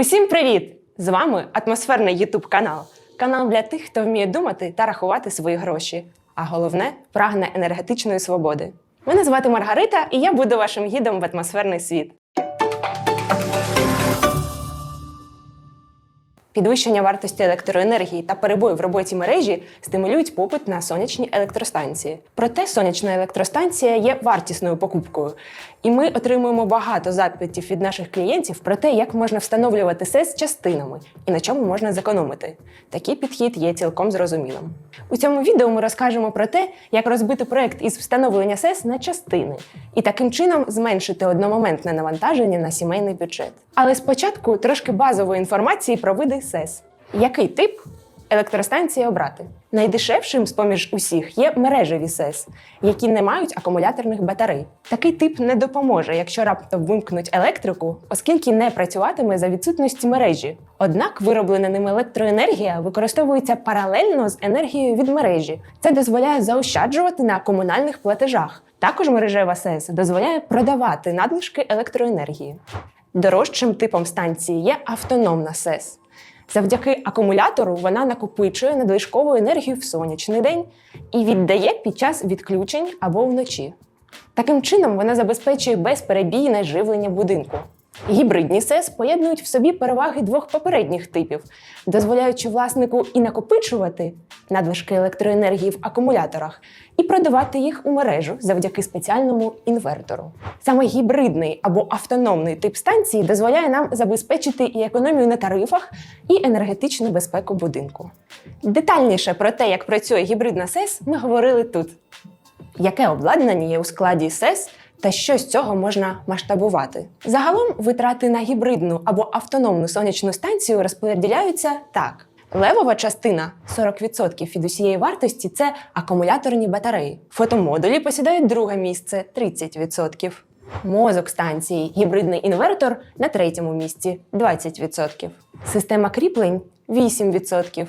Усім привіт! З вами атмосферний Ютуб канал. Канал для тих, хто вміє думати та рахувати свої гроші. А головне прагне енергетичної свободи. Мене звати Маргарита, і я буду вашим гідом в атмосферний світ. Підвищення вартості електроенергії та перебої в роботі мережі стимулюють попит на сонячні електростанції. Проте сонячна електростанція є вартісною покупкою, і ми отримуємо багато запитів від наших клієнтів про те, як можна встановлювати СЕС частинами і на чому можна зекономити. Такий підхід є цілком зрозумілим. У цьому відео ми розкажемо про те, як розбити проект із встановлення СЕС на частини і таким чином зменшити одномоментне навантаження на сімейний бюджет. Але спочатку трошки базової інформації про види СЕС. Який тип електростанції обрати? Найдешевшим з поміж усіх є мережеві СЕС, які не мають акумуляторних батарей. Такий тип не допоможе, якщо раптом вимкнуть електрику, оскільки не працюватиме за відсутності мережі. Однак вироблена ним електроенергія використовується паралельно з енергією від мережі. Це дозволяє заощаджувати на комунальних платежах. Також мережева СЕС дозволяє продавати надлишки електроенергії. Дорожчим типом станції є автономна СЕС. Завдяки акумулятору вона накопичує надлишкову енергію в сонячний день і віддає під час відключень або вночі. Таким чином вона забезпечує безперебійне живлення будинку. Гібридні СЕС поєднують в собі переваги двох попередніх типів, дозволяючи власнику і накопичувати надлишки електроенергії в акумуляторах, і продавати їх у мережу завдяки спеціальному інвертору. Саме гібридний або автономний тип станції дозволяє нам забезпечити і економію на тарифах, і енергетичну безпеку будинку. Детальніше про те, як працює гібридна СЕС, ми говорили тут. Яке обладнання є у складі СЕС та що з цього можна масштабувати? Загалом витрати на гібридну або автономну сонячну станцію розподіляються так. Левова частина 40% від усієї вартості це акумуляторні батареї. Фотомодулі посідають друге місце 30%. Мозок станції, гібридний інвертор на третьому місці 20%. Система кріплень 8%.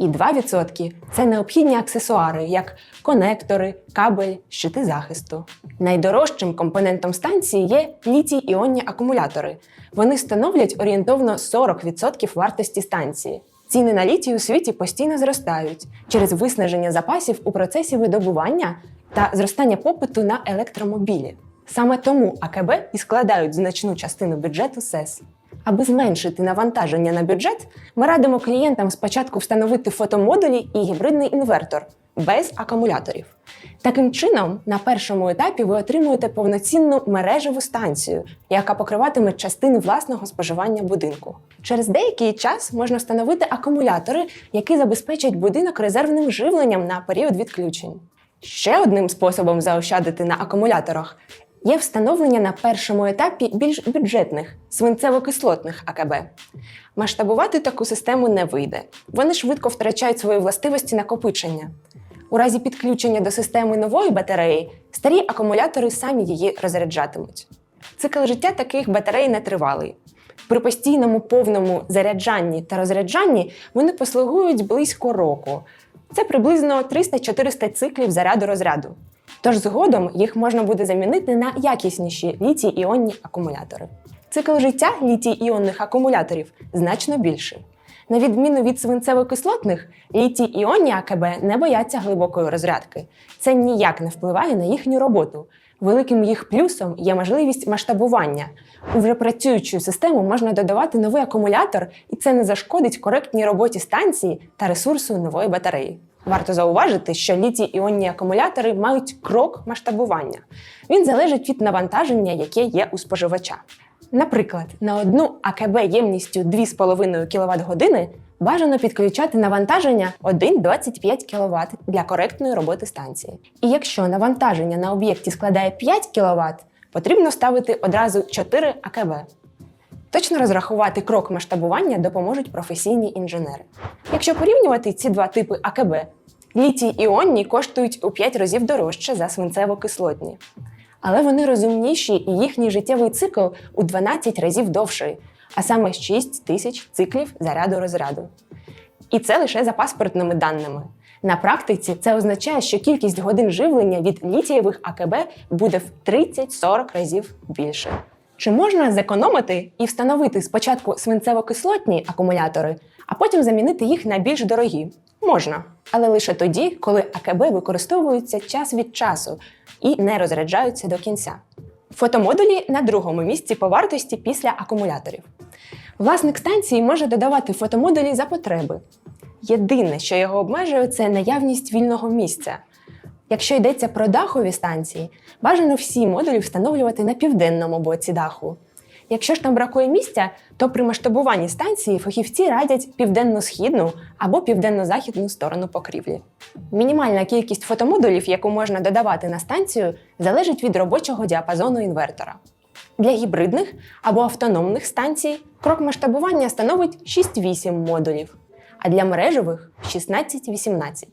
І 2% це необхідні аксесуари, як конектори, кабель, щити захисту. Найдорожчим компонентом станції є літій-іонні акумулятори. Вони становлять орієнтовно 40% вартості станції. Ціни на літій у світі постійно зростають через виснаження запасів у процесі видобування та зростання попиту на електромобілі. Саме тому АКБ і складають значну частину бюджету СЕС. Аби зменшити навантаження на бюджет, ми радимо клієнтам спочатку встановити фотомодулі і гібридний інвертор без акумуляторів. Таким чином, на першому етапі ви отримуєте повноцінну мережеву станцію, яка покриватиме частини власного споживання будинку. Через деякий час можна встановити акумулятори, які забезпечать будинок резервним живленням на період відключень. Ще одним способом заощадити на акумуляторах є встановлення на першому етапі більш бюджетних свинцево-кислотних АКБ. Масштабувати таку систему не вийде. Вони швидко втрачають свої властивості накопичення. У разі підключення до системи нової батареї старі акумулятори самі її розряджатимуть. Цикл життя таких батарей нетривалий. При постійному повному заряджанні та розряджанні вони послугують близько року. Це приблизно 300-400 циклів заряду розряду. Тож згодом їх можна буде замінити на якісніші літій-іонні акумулятори. Цикл життя літій-іонних акумуляторів значно більший. На відміну від свинцево-кислотних, літій-іонні АКБ не бояться глибокої розрядки. Це ніяк не впливає на їхню роботу. Великим їх плюсом є можливість масштабування. У вже працюючу систему можна додавати новий акумулятор, і це не зашкодить коректній роботі станції та ресурсу нової батареї. Варто зауважити, що літій-іонні акумулятори мають крок масштабування. Він залежить від навантаження, яке є у споживача. Наприклад, на одну АКБ ємністю 2,5 кВт години бажано підключати навантаження 1,25 кВт для коректної роботи станції. І якщо навантаження на об'єкті складає 5 кВт, потрібно ставити одразу 4 АКБ. Точно розрахувати крок масштабування допоможуть професійні інженери. Якщо порівнювати ці два типи АКБ, літій іонні коштують у 5 разів дорожче за свинцево-кислотні. Але вони розумніші і їхній життєвий цикл у 12 разів довший, а саме 6 тисяч циклів заряду розряду. І це лише за паспортними даними. На практиці це означає, що кількість годин живлення від літієвих АКБ буде в 30-40 разів більше. Чи можна зекономити і встановити спочатку свинцево-кислотні акумулятори, а потім замінити їх на більш дорогі? Можна, але лише тоді, коли АКБ використовуються час від часу і не розряджаються до кінця. Фотомодулі на другому місці по вартості після акумуляторів. Власник станції може додавати фотомодулі за потреби. Єдине, що його обмежує, це наявність вільного місця. Якщо йдеться про дахові станції, бажано всі модулі встановлювати на південному боці даху. Якщо ж там бракує місця, то при масштабуванні станції фахівці радять південно-східну або південно-західну сторону покрівлі. Мінімальна кількість фотомодулів, яку можна додавати на станцію, залежить від робочого діапазону інвертора. Для гібридних або автономних станцій крок масштабування становить 6-8 модулів, а для мережевих 16-18.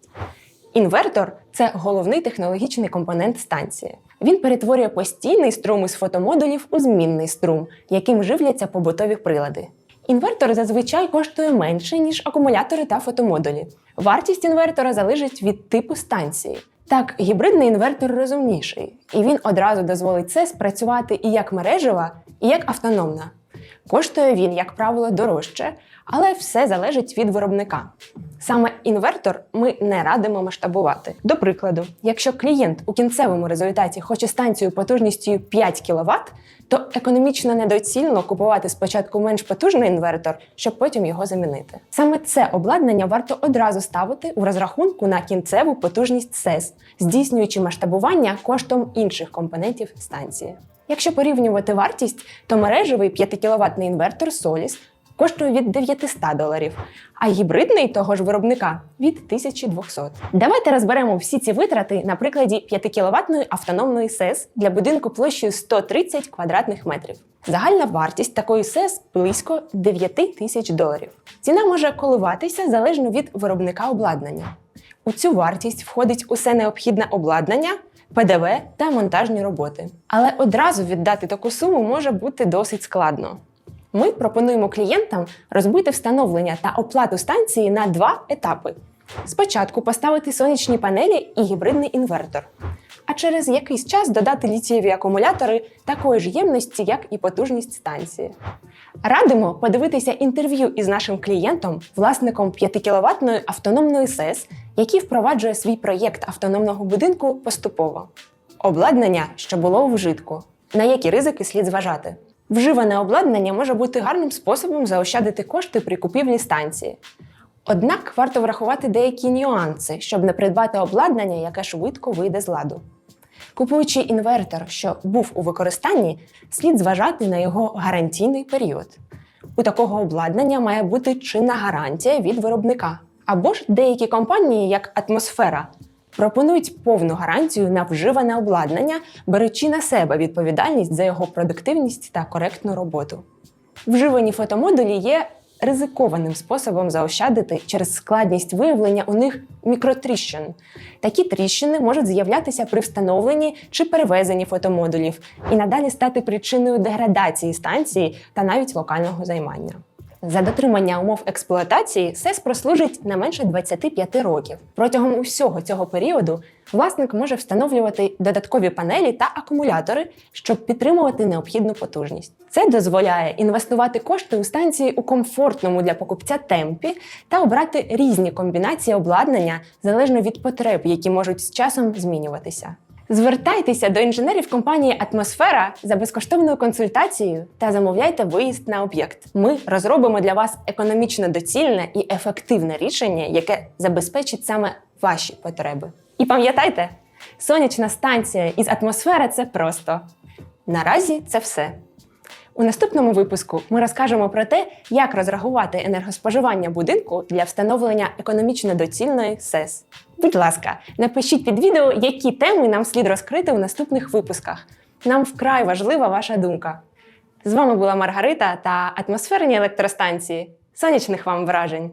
Інвертор це головний технологічний компонент станції. Він перетворює постійний струм із фотомодулів у змінний струм, яким живляться побутові прилади. Інвертор зазвичай коштує менше, ніж акумулятори та фотомодулі. Вартість інвертора залежить від типу станції. Так, гібридний інвертор розумніший, і він одразу дозволить це спрацювати і як мережева, і як автономна. Коштує він, як правило, дорожче, але все залежить від виробника. Саме інвертор ми не радимо масштабувати. До прикладу, якщо клієнт у кінцевому результаті хоче станцію потужністю 5 кВт, то економічно недоцільно купувати спочатку менш потужний інвертор, щоб потім його замінити. Саме це обладнання варто одразу ставити у розрахунку на кінцеву потужність СЕС, здійснюючи масштабування коштом інших компонентів станції. Якщо порівнювати вартість, то мережевий 5 кВт інвертор Solis коштує від 900 доларів, а гібридний того ж виробника від 1200. Давайте розберемо всі ці витрати на прикладі 5 кВт автономної СЕС для будинку площею 130 квадратних метрів. Загальна вартість такої СЕС близько 9 тисяч доларів. Ціна може коливатися залежно від виробника обладнання. У цю вартість входить усе необхідне обладнання, ПДВ та монтажні роботи. Але одразу віддати таку суму може бути досить складно. Ми пропонуємо клієнтам розбити встановлення та оплату станції на два етапи: спочатку поставити сонячні панелі і гібридний інвертор, а через якийсь час додати літієві акумулятори такої ж ємності, як і потужність станції. Радимо подивитися інтерв'ю із нашим клієнтом, власником 5 кВт автономної СЕС, який впроваджує свій проєкт автономного будинку поступово. Обладнання, що було у вжитку, на які ризики слід зважати. Вживане обладнання може бути гарним способом заощадити кошти при купівлі станції. Однак варто врахувати деякі нюанси, щоб не придбати обладнання, яке швидко вийде з ладу. Купуючи інвертор, що був у використанні, слід зважати на його гарантійний період. У такого обладнання має бути чинна гарантія від виробника. Або ж деякі компанії, як Атмосфера, пропонують повну гарантію на вживане обладнання, беручи на себе відповідальність за його продуктивність та коректну роботу. Вживані фотомодулі є ризикованим способом заощадити через складність виявлення у них мікротріщин. Такі тріщини можуть з'являтися при встановленні чи перевезенні фотомодулів і надалі стати причиною деградації станції та навіть локального займання. За дотримання умов експлуатації СЕС прослужить не менше 25 років. Протягом усього цього періоду власник може встановлювати додаткові панелі та акумулятори, щоб підтримувати необхідну потужність. Це дозволяє інвестувати кошти у станції у комфортному для покупця темпі та обрати різні комбінації обладнання залежно від потреб, які можуть з часом змінюватися. Звертайтеся до інженерів компанії Атмосфера за безкоштовною консультацією та замовляйте виїзд на об'єкт. Ми розробимо для вас економічно доцільне і ефективне рішення, яке забезпечить саме ваші потреби. І пам'ятайте, сонячна станція із атмосфери це просто. Наразі це все. У наступному випуску ми розкажемо про те, як розрахувати енергоспоживання будинку для встановлення економічно доцільної СЕС. Будь ласка, напишіть під відео, які теми нам слід розкрити у наступних випусках. Нам вкрай важлива ваша думка. З вами була Маргарита та атмосферні електростанції. Сонячних вам вражень!